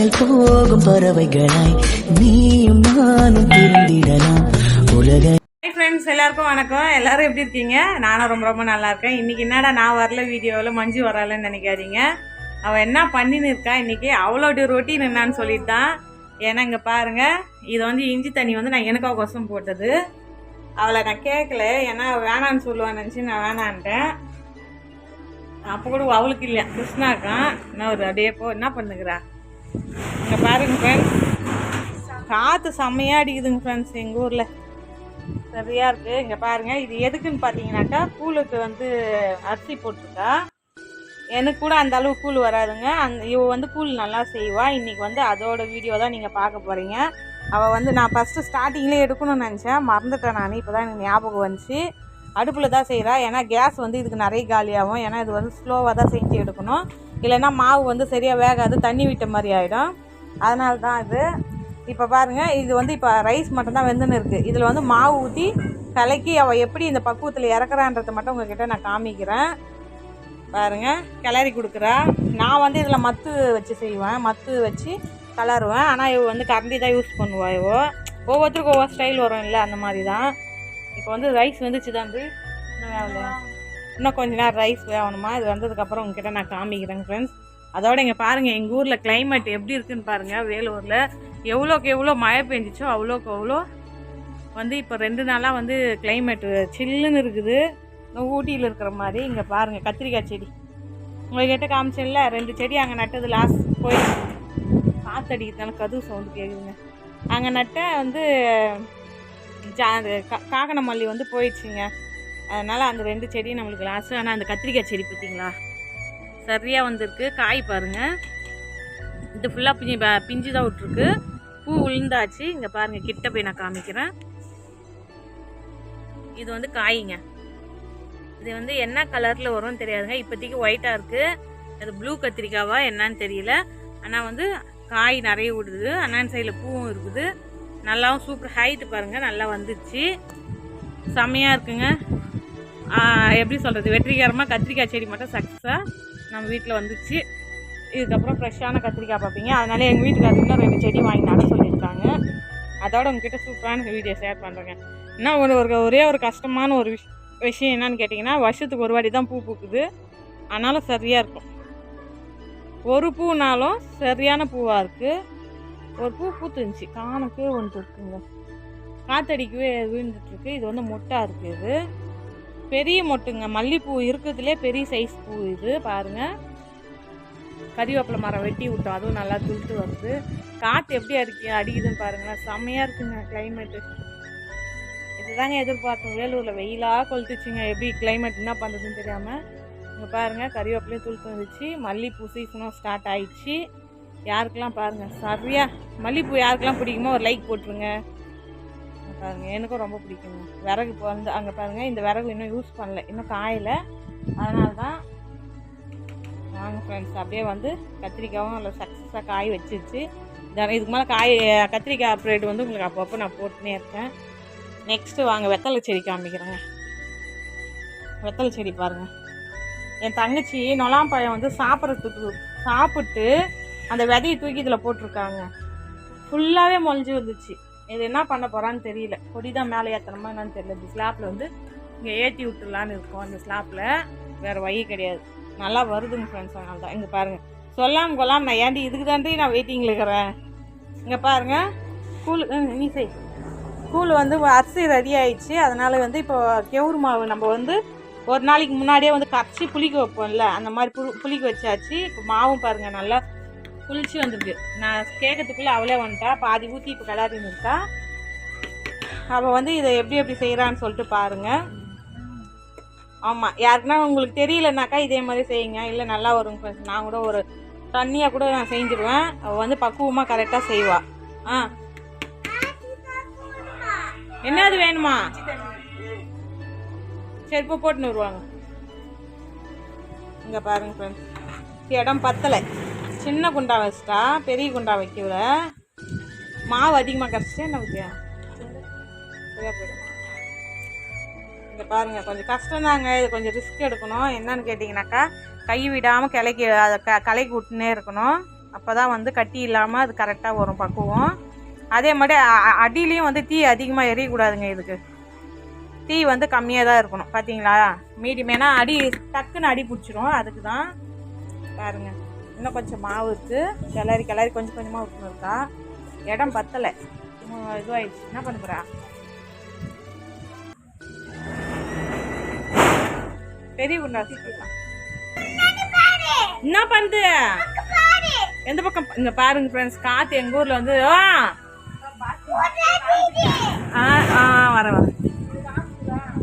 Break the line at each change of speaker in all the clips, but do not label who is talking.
விண்ணில் போகும் பறவைகளாய் நீயும் நானும் திருந்திடலாம் உலக
ஃப்ரெண்ட்ஸ் எல்லாருக்கும் வணக்கம். எல்லாரும் எப்படி இருக்கீங்க? நானும் ரொம்ப ரொம்ப நல்லா இருக்கேன். இன்னைக்கு என்னடா நான் வரல வீடியோவில் மஞ்சு வரலன்னு நினைக்காதீங்க. அவள் என்ன பண்ணின்னு இருக்கா? இன்னைக்கு அவளோட ரொட்டீன் என்னன்னு சொல்லிட்டு தான் ஏன்னா இங்கே பாருங்க இது வந்து இஞ்சி தண்ணி வந்து நான் எனக்கா கொசம் போட்டது. அவளை நான் கேட்கல ஏன்னா அவ வேணான்னு சொல்லுவான்னு நினச்சி நான் வேணான்ட்டேன். அப்போ கூட அவளுக்கு இல்லையா? கிருஷ்ணாக்கான் என்ன ஒரு அப்படியே போ என்ன பண்ணுகிறா? இங்கே பாருங்க ஃப்ரெண்ட்ஸ் காற்று செம்மையாக அடிக்குதுங்க ஃப்ரெண்ட்ஸ் எங்கள் ஊரில். சரியாக இருக்குது இங்கே பாருங்கள் இது எதுக்குன்னு பார்த்தீங்கன்னாக்கா கூழுக்கு வந்து அரிசி போட்டிருக்கா. எனக்கு கூட அந்த அளவு கூழ் வராதுங்க. அந் இவ வந்து கூழ் நல்லா செய்வா. இன்றைக்கி வந்து அதோட வீடியோ தான் நீங்கள் பார்க்க போகிறீங்க அவள் வந்து நான் ஃபஸ்ட்டு ஸ்டார்டிங்லேயே எடுக்கணும்னு நினச்சேன். மறந்துட்டேன் நான். இப்போ தான் எனக்கு ஞாபகம் வந்துச்சு. அடுப்பில் தான் செய்கிறா ஏன்னா கேஸ் வந்து இதுக்கு நிறைய காலியாகும். ஏன்னா இது வந்து ஸ்லோவாக தான் செஞ்சு எடுக்கணும். இல்லைன்னா மாவு வந்து சரியாக வேகாது தண்ணி விட்ட மாதிரி ஆகிடும் அதனால தான் இது. இப்போ பாருங்க இது வந்து இப்போ ரைஸ் மட்டும்தான் வெந்துன்னு இருக்குது இதில் வந்து மாவு ஊற்றி கலக்கி அவள் எப்படி இந்த பக்குவத்தில் இறக்குறான்றதை மட்டும் உங்ககிட்ட நான் காமிக்கிறேன். பாருங்கள் கிளறி கொடுக்குறா. நான் வந்து இதில் மத்து வச்சு செய்வேன். மத்து வச்சு கலருவேன். ஆனால் இவ வந்து கரண்டி தான் யூஸ் பண்ணுவா இவோ. ஒவ்வொருத்தருக்கும் ஒவ்வொரு ஸ்டைல் வரும் இல்லை அந்த மாதிரி தான் இப்போ வந்து ரைஸ் வந்துச்சு தான் இன்னும் கொஞ்ச நேரம் ரைஸ் வேகணுமா இது வந்ததுக்கப்புறம் உங்ககிட்ட நான் காமிக்கிறேன் ஃப்ரெண்ட்ஸ் அதோட இங்கே பாருங்கள் எங்கள் ஊரில் கிளைமேட் எப்படி இருக்குன்னு பாருங்கள் வேலூரில். எவ்வளோக்கு எவ்வளோ மழை பெஞ்சிச்சோ அவ்வளோக்கு அவ்வளோ வந்து இப்போ ரெண்டு நாளாக வந்து கிளைமேட்டு சில்லுன்னு இருக்குது. ஊட்டியில் இருக்கிற மாதிரி. இங்கே பாருங்கள் கத்திரிக்காய் செடி. உங்கள்கிட்ட காமிச்சேன்ல ரெண்டு செடி அங்கே நட்டது லாஸ்ட் போய் காத்தடிக்கிறதுனால கதவு சவுண்டு கேட்குதுங்க அங்கே நட்ட வந்து ஜா அது காக்கன மல்லி வந்து போயிடுச்சுங்க. அதனால் அந்த ரெண்டு செடியும் நம்மளுக்கு லாஸ்ட்டு ஆனால் அந்த கத்திரிக்காய் செடி பார்த்தீங்களா? சரியாக வந்திருக்கு. காய் பாருங்கள் இது ஃபுல்லாக பிஞ்சு ப- பிஞ்சு தான் விட்ருக்கு பூ உளுந்தாச்சு. இங்கே பாருங்கள் கிட்ட போய் நான் காமிக்கிறேன். இது வந்து காய்ங்க. இது வந்து என்ன கலரில் வரும்னு தெரியாதுங்க. இப்போதைக்கு ஒயிட்டாக இருக்குது அது ப்ளூ கத்திரிக்காவா என்னன்னு தெரியல. ஆனால் வந்து காய் நிறைய விடுது. அண்ணான் சைடில் பூவும் இருக்குது. நல்லாவும் சூப்பர் ஹைட்டு பாருங்கள் நல்லா வந்துடுச்சு செம்மையாக இருக்குங்க. எப்படி சொல்கிறது வெற்றிகரமாக கத்திரிக்காய் செடி மட்டும் சக்ஸஸாக நம்ம வீட்டில் வந்துச்சு. இதுக்கப்புறம் ஃப்ரெஷ்ஷான கத்திரிக்காய் பார்ப்பீங்க. அதனால எங்கள் வீட்டுக்காரங்க இன்னும் ரெண்டு செடி வாங்கி நட சொல்லியிருக்காங்க. அதோட உங்ககிட்ட சூப்பரான வீடியோ ஷேர் பண்ணுறேங்க என்ன ஒரு ஒரு ஒரே ஒரு கஷ்டமான ஒரு விஷ் விஷயம் என்னன்னு கேட்டிங்கன்னா வருஷத்துக்கு ஒரு வாட்டி தான் பூ பூக்குது. ஆனாலும் சரியாக இருக்கும். ஒரு பூனாலும் சரியான பூவாக இருக்குது ஒரு பூ பூத்துருந்துச்சு. காணக்கே ஒன்று இருக்குங்க. காத்தடிக்கவே விழுந்துட்டுருக்கு இது வந்து மொட்டாக இருக்குது இது. பெரிய மொட்டுங்க. மல்லிப்பூ இருக்கிறதுலே பெரிய சைஸ் பூ இது பாருங்கள் கறிவேப்பிலை மரம் வெட்டி விட்டோம். அதுவும் நல்லா துளுத்து வருது. காற்று எப்படி அடிக்க அடிக்குதுன்னு பாருங்களேன். செம்மையாக இருக்குங்க கிளைமேட்டு இதுதாங்க எதிர்பார்த்தோம். வேலூரில் வெயிலாக கொளுத்துச்சுங்க. எப்படி கிளைமேட் என்ன பண்ணுறதுன்னு தெரியாமல் இங்கே பாருங்கள் கறிவேப்பிலையும் துளுத்து வந்துச்சு. மல்லிப்பூ சீசனும் ஸ்டார்ட் ஆயிடுச்சு. யாருக்கெல்லாம் பாருங்கள் சரியாக மல்லிப்பூ யாருக்கெல்லாம் பிடிக்குமோ ஒரு லைக் போட்டுருங்க. பாருங்கள் பாருங்க எனக்கும் ரொம்ப பிடிக்குங்க விறகு இப்போ வந்து அங்கே பாருங்கள் இந்த விறகு இன்னும் யூஸ் பண்ணல இன்னும் காயலை. அதனால தான் வாங்க ஃப்ரெண்ட்ஸ் அப்படியே வந்து கத்திரிக்காயும் நல்லா சக்ஸஸாக காய் வச்சிருச்சு. இதுக்கு மேலே காய் கத்திரிக்காய் அப்ரேட் வந்து உங்களுக்கு அப்பப்போ நான் போட்டுனே இருக்கேன் நெக்ஸ்ட்டு வாங்க வெத்தலை செடி காமிக்கிறேங்க. வெத்தலை செடி பாருங்கள் என் தங்கச்சி நொலாம்பழம் வந்து சாப்பிட்றதுக்கு சாப்பிட்டு அந்த விதையை தூக்கி இதில் போட்டிருக்காங்க. ஃபுல்லாகவே முளைஞ்சி வந்துச்சு. இது என்ன பண்ண போகிறான்னு தெரியல. கொடி தான் மேலே ஏற்றணுமா என்னன்னு தெரியல. இந்த ஸ்லாப்பில் வந்து இங்கே ஏற்றி விட்டுலான்னு இருக்கோம். அந்த ஸ்லாப்பில் வேறு வழி கிடையாது. நல்லா வருதுங்க ஃப்ரெண்ட்ஸ் அதனால தான் இங்கே பாருங்கள் சொல்லாமல் கொள்ளாம நான் ஏன்டி இதுக்கு தாண்டி நான் வெயிட்டிங்கில் இருக்கிறேன்? இங்கே பாருங்கள் கூழ் நீ செய். கூழ் வந்து அரிசி ரெடி ஆயிடுச்சு. அதனால் வந்து இப்போ கெவுரு மாவு நம்ம வந்து ஒரு நாளைக்கு முன்னாடியே வந்து கரைச்சி புளிக்க வைப்போம்ல. அந்த மாதிரி புளி புளிக்க வச்சாச்சு. இப்போ மாவும் பாருங்கள் நல்லா குளிச்சு வந்துருக்கு. நான் கேட்கறதுக்குள்ளே அவளே வந்துட்டா. பாதி ஊற்றி இப்போ கிளறின்னு இருக்கா. அவள் வந்து இதை எப்படி எப்படி செய்கிறான்னு சொல்லிட்டு பாருங்கள் ஆமாம் யாருக்குன்னா உங்களுக்கு தெரியலனாக்கா இதே மாதிரி செய்யுங்க. இல்லை நல்லா வரும் friends. நான் கூட ஒரு தண்ணியாக கூட நான் செஞ்சுருவேன். அவள் வந்து பக்குவமாக கரெக்டாக செய்வாள் ஆ. என்னது வேணுமா? சரி இப்போ போட்டுன்னு வருவாங்க. இங்கே பாருங்க ஃப்ரெண்ட்ஸ் இடம் பத்தலை. சின்ன குண்டா வச்சிட்டா பெரிய குண்டா வைக்கல. மாவு அதிகமாக கரைச்சிட்டா என்ன வைக்க இங்கே பாருங்கள் கொஞ்சம் கஷ்டம்தாங்க இது கொஞ்சம் ரிஸ்க் எடுக்கணும். என்னன்னு கேட்டிங்கனாக்கா கை விடாமல் கிளைக்கி அதை க கலைக்கு விட்டுனே இருக்கணும். அப்போ தான் வந்து கட்டி இல்லாமல் அது கரெக்டாக வரும் பக்குவம். அதே மாதிரி அ- அடியிலையும் வந்து தீ அதிகமாக எரியக்கூடாதுங்க இதுக்கு. தீ வந்து கம்மியாக தான் இருக்கணும். பார்த்தீங்களா மீடியம் ஏன்னா அடி டக்குன்னு அடி பிடிச்சிரும். அதுக்கு தான் பாருங்க. இன்னும் கொஞ்சம் மாவு இருக்குது கிளறி கிளறி கொஞ்சம் கொஞ்சமாக ஊற்றணும் இடம் பத்தலை. இதுவாயிடுச்சு. என்ன பண்ண போகிறா பெரிய உண்டா சீக்கிரம். என்ன பண்ணுது எந்த பக்கம்? இங்க பாருங்க ஃப்ரெண்ட்ஸ் காத்து எங்க ஊர்ல வந்து ஆ. ஆ ஆ வர வர.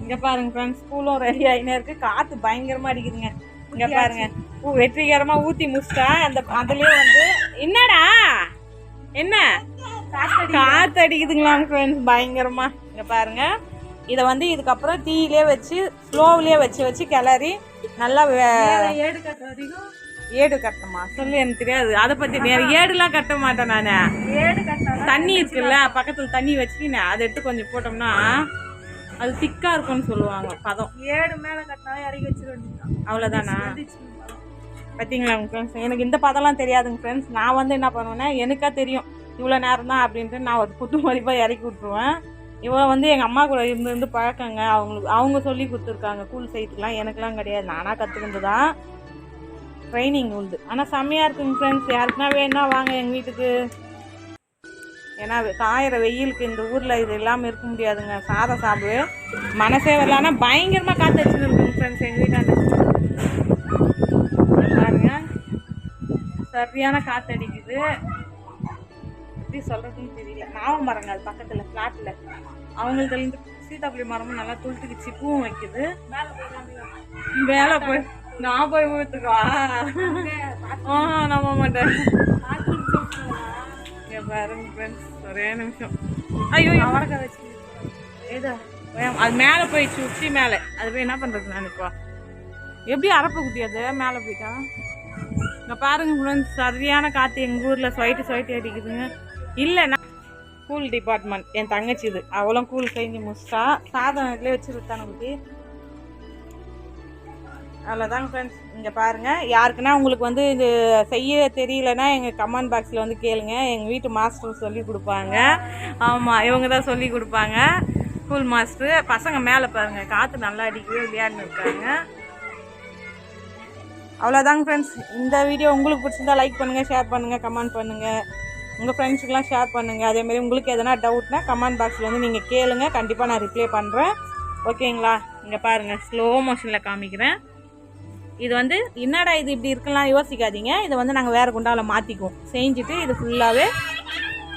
இங்க பாருங்க ஃப்ரெண்ட்ஸ் ஸ்கூலும் ரெடி ஆகினே இருக்கு. காத்து பயங்கரமா அடிக்குதுங்க. இங்க பாருங்க. பூ வெற்றிகரமா ஊத்தி முடிச்சிட்டா அந்த அதுலயே வந்து என்னடா? என்ன? காத்து அடிக்குதுங்களாங்க ஃப்ரெண்ட்ஸ் பயங்கரமா. இங்க பாருங்க. இதை வந்து இதுக்கப்புறம் தீயிலே வச்சு ஸ்லோவிலே வச்சு வச்சு கிளறி நல்லா
ஏடு கட்ட வரைக்கும்?
ஏடு கட்டணுமா? சொல்லு எனக்கு தெரியாது. அதை பத்தி நேரம் ஏடுலாம் கட்ட மாட்டேன் நானு.
ஏடு
தண்ணி இருக்குல்ல பக்கத்துல தண்ணி வச்சுக்கினேன் அதை எடுத்து கொஞ்சம் போட்டோம்னா அது திக்கா இருக்கும்னு சொல்லுவாங்க பதம்.
ஏடு மேல கட்டினா இறக்கி
அவ்வளவுதானா?
வந்துச்சு.
பார்த்தீங்களா ஃப்ரெண்ட்ஸ் எனக்கு இந்த பதம்லாம் தெரியாதுங்க ஃப்ரெண்ட்ஸ் நான் வந்து என்ன பண்ணுவேன்னா எனக்கா தெரியும். இவ்வளோ நேரம் தான் அப்படின்ட்டு நான் ஒரு புத்து மதிப்பாக இறக்கி விட்ருவேன் இவன் வந்து எங்கள் அம்மா கூட இருந்து இருந்து பழக்கங்க. அவங்களுக்கு அவங்க சொல்லி கொடுத்துருக்காங்க. கூல் சைட்டுலாம் எனக்குலாம் கிடையாது. நானாக கற்றுக்கிட்டு தான் ட்ரைனிங் உண்டு. ஆனால் செம்மையாக இருக்குங்க ஃப்ரெண்ட்ஸ் யாருக்குன்னா வேணா வாங்க எங்கள் வீட்டுக்கு. ஏன்னா காயிற வெயிலுக்கு இந்த ஊரில் இது இல்லாமல் இருக்க முடியாதுங்க. சாதம் சாப்பிடு மனசே வரலான்னா பயங்கரமாக காற்று வச்சுன்னு இருக்குங்க ஃப்ரெண்ட்ஸ் எங்கள் வீட்டாண்ட. சரியான காற்று அடிக்குது எப்படி சொல்கிறதுன்னு தெரியல. நாவ மரங்கள் அது பக்கத்தில் ஃப்ளாட்டில் அவங்களுக்கு இருந்து மரமும் நல்லா துளுத்துக்குச்சு பூவும் வைக்குது. மேலே போய் நான் போய் ஊற்றுக்கா ஆ நம்ப மாட்டேன். பாருங்க ஃப்ரெண்ட்ஸ் ஒரே நிமிஷம். ஐயோ அவரக்காய் வச்சு ஏதோ அது மேலே போயிடுச்சு உச்சி மேலே. அது போய் என்ன பண்ணுறது நான் இப்போ எப்படி அரப்ப குட்டி அது மேலே போயிட்டா? இங்கே பாருங்க ஃப்ரெண்ட்ஸ் சரியான காற்று எங்கள் ஊரில் ஸ்வைட்டு ஸ்வைட்டு அடிக்குதுங்க. இல்லை நான் கூல் டிபார்ட்மெண்ட் என் தங்கச்சி இது. அவளும் கூல் செஞ்சு முடிச்சிட்டா. சாதம் இதில் வச்சுருத்தான குட்டி அவ்வளோதாங்க ஃப்ரெண்ட்ஸ் இங்கே பாருங்கள் யாருக்குன்னா உங்களுக்கு வந்து இது செய்ய தெரியலன்னா எங்கள் கமெண்ட் பாக்ஸில் வந்து கேளுங்க. எங்கள் வீட்டு மாஸ்டர் சொல்லி கொடுப்பாங்க. ஆமாம் இவங்க தான் சொல்லி கொடுப்பாங்க. ஸ்கூல் மாஸ்டர் பசங்க மேலே பாருங்கள் காற்று நல்லா அடிக்கவே விளையாடின்னு இருக்காங்க. அவ்வளோதாங்க ஃப்ரெண்ட்ஸ் இந்த வீடியோ உங்களுக்கு பிடிச்சிருந்தா லைக் பண்ணுங்கள் ஷேர் பண்ணுங்கள் கமெண்ட் பண்ணுங்கள் உங்கள் ஃப்ரெண்ட்ஸுக்கெலாம் ஷேர் பண்ணுங்கள் அதேமாரி உங்களுக்கு எதனா டவுட்னா கமெண்ட் பாக்ஸில் வந்து நீங்கள் கேளுங்க. கண்டிப்பாக நான் ரிப்ளை பண்ணுறேன் ஓகேங்களா இங்கே பாருங்கள் ஸ்லோ மோஷனில் காமிக்கிறேன். இது வந்து என்னடா இது இப்படி இருக்கலாம் யோசிக்காதீங்க. இதை வந்து நாங்கள் வேறு குண்டாவில் மாற்றிக்குவோம் செஞ்சுட்டு இது ஃபுல்லாகவே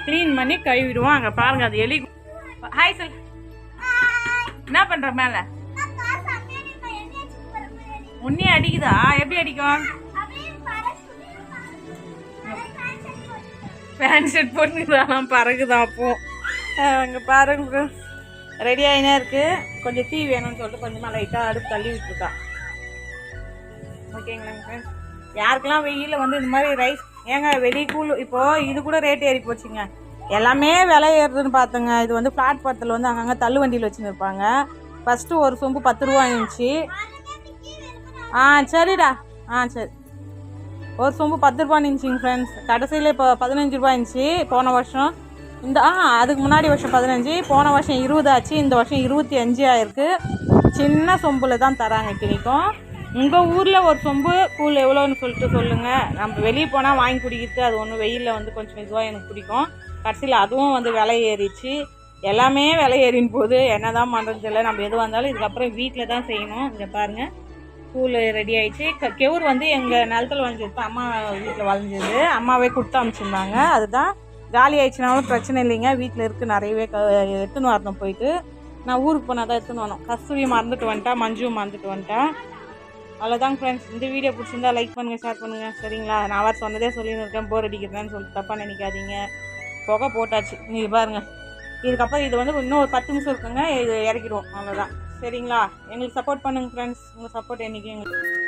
க்ளீன் பண்ணி கழுவிடுவோம். அங்கே பாருங்கள் அது எலி ஹாய் சொல் என்ன பண்ணுற மேலே? உன்னே அடிக்குதா? எப்படி அடிக்கும்? பேண்ட் ஷர்ட் போட்டுதான் பறகுதான் அப்போ. அங்கே பாருங்க ரெடி ஆகினா இருக்கு. கொஞ்சம் டீ வேணும்னு சொல்லிட்டு கொஞ்சமாக லைட்டாக அடுப்பு தள்ளி விட்டுருக்கா ஓகேங்களாங்க ஃப்ரெண்ட்ஸ் யாருக்கெல்லாம் வெயிலில் வந்து இந்த மாதிரி ரைஸ் ஏங்க வெளி கூழ் இப்போது இது கூட ரேட் ஏறி போச்சுங்க. எல்லாமே விலை ஏறுதுன்னு பார்த்துங்க இது வந்து பிளாட்பாரத்தில் வந்து அங்கங்கே தள்ளு வண்டியில் வச்சுன்னு இருப்பாங்க ஃபஸ்ட்டு ஒரு சொம்பு பத்து ரூபா இருந்துச்சு. ஆ சரிடா. ஆ சரி. ஒரு சொம்பு பத்து ரூபா இருந்துச்சுங்க ஃப்ரெண்ட்ஸ் கடைசியில் இப்போ பதினஞ்சு ரூபா இருந்துச்சு போன வருஷம். இந்த ஆ அதுக்கு முன்னாடி வருஷம் பதினஞ்சு போன வருஷம் இருபது ஆச்சு இந்த வருஷம் இருபத்தி அஞ்சு ஆயிருக்கு. சின்ன சொம்பில் தான் தராங்க கிணிக்கும். உங்கள் ஊரில் ஒரு சொம்பு கூழ் எவ்வளோன்னு சொல்லிட்டு சொல்லுங்கள் நம்ம வெளியே போனால் வாங்கி குடிக்கிறது அது ஒன்று வெயிலில் வந்து கொஞ்சம் இதுவாக எனக்கு பிடிக்கும். கடைசியில் அதுவும் வந்து விலை ஏறிச்சு எல்லாமே விலை ஏறின் போது என்ன தான் பண்ணுறது நம்ம எதுவாக இருந்தாலும் இதுக்கப்புறம் வீட்டில் தான் செய்யணும். இங்கே பாருங்கள் கூழ் ரெடி ஆயிடுச்சு. க- கெவுர் வந்து எங்கள் நிலத்தில் வளைஞ்சது அம்மா வீட்டில் வளைஞ்சது அம்மாவே கொடுத்து அனுப்பிச்சிருந்தாங்க அதுதான் காலி ஆயிடுச்சுனாலும் பிரச்சனை இல்லைங்க. வீட்டில் இருக்குது நிறையவே க எடுத்துன்னு வரணும் போயிட்டு. நான் ஊருக்கு போனால் தான் எடுத்துன்னு வரணும். கஸ்தூரி மறந்துட்டு வந்துட்டேன் மஞ்சுவும் மறந்துட்டு வந்துட்டேன் அவ்வளோதாங்க ஃப்ரெண்ட்ஸ் இந்த வீடியோ பிடிச்சிருந்தா லைக் பண்ணுங்கள் ஷேர் பண்ணுங்கள் சரிங்களா? நான் அவர் சொன்னதே சொல்லின்னு இருக்கேன் போர் அடிக்கிறேன்னு சொல்லிட்டு தப்பாக நினைக்காதீங்க. புகை போட்டாச்சு. நீங்கள் பாருங்கள் இதுக்கப்புறம் இது வந்து இன்னும் ஒரு பத்து நிமிஷம் இருக்குங்க. இது இறக்கிடுவோம். அவ்வளோதான் சரிங்களா? எங்களுக்கு சப்போர்ட் பண்ணுங்கள் ஃப்ரெண்ட்ஸ் உங்கள் சப்போர்ட் என்றைக்கும் எங்களுக்கு